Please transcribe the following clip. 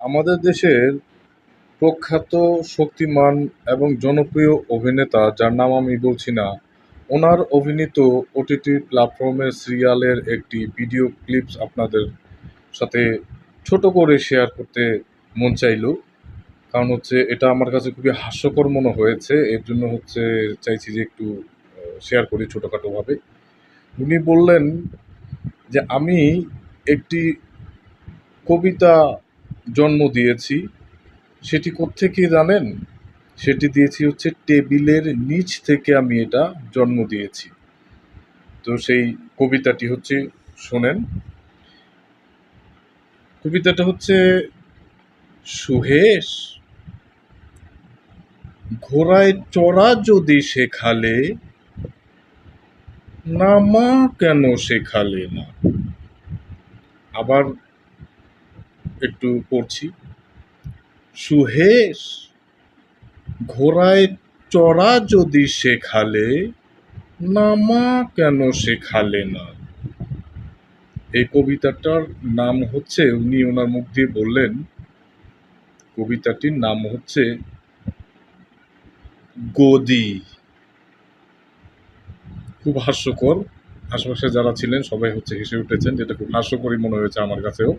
আমাদের দেশের প্রখ্যাত শক্তিমান এবং জনপ্রিয় অভিনেতা, যার নাম আমি বলছি না, ওনার অভিনীত ওটিটি প্ল্যাটফর্মের সিরিয়ালের একটি ভিডিও ক্লিপস আপনাদের সাথে ছোট করে শেয়ার করতে মন চাইল। কারণ হচ্ছে এটা আমার কাছে খুবই হাস্যকর মনে হয়েছে। এর জন্য হচ্ছে চাইছি যে একটু শেয়ার করি ছোটোখাটোভাবে। উনি বললেন যে, আমি একটি কবিতা জন্ম দিয়েছি, সেটি কোত্থেকে জানেন? সেটি দিয়েছি হচ্ছে টেবিলের নিচ থেকে আমি এটা জন্ম দিয়েছি। তো সেই কবিতাটি হচ্ছে, শোনেন। কবিতাটা হচ্ছে, সুহেশ, ঘোড়ায় চড়া যদি শেখালে, নামা কেন শেখালে না? আবার একটু পড়ছি। সুহেশ, ঘোড়ায় চড়া যদি শেখালে, নামা কেন শেখালে না? এই কবিতাটার নাম হচ্ছে, উনি ওনার মুখ দিয়ে বললেন, কবিতাটির নাম হচ্ছে, গদি। খুব হাস্যকর। আশেপাশে যারা ছিলেন, সবাই হচ্ছে হেসে উঠেছেন, যেটা খুব হাস্যকরই মনে হয়েছে আমার কাছেও।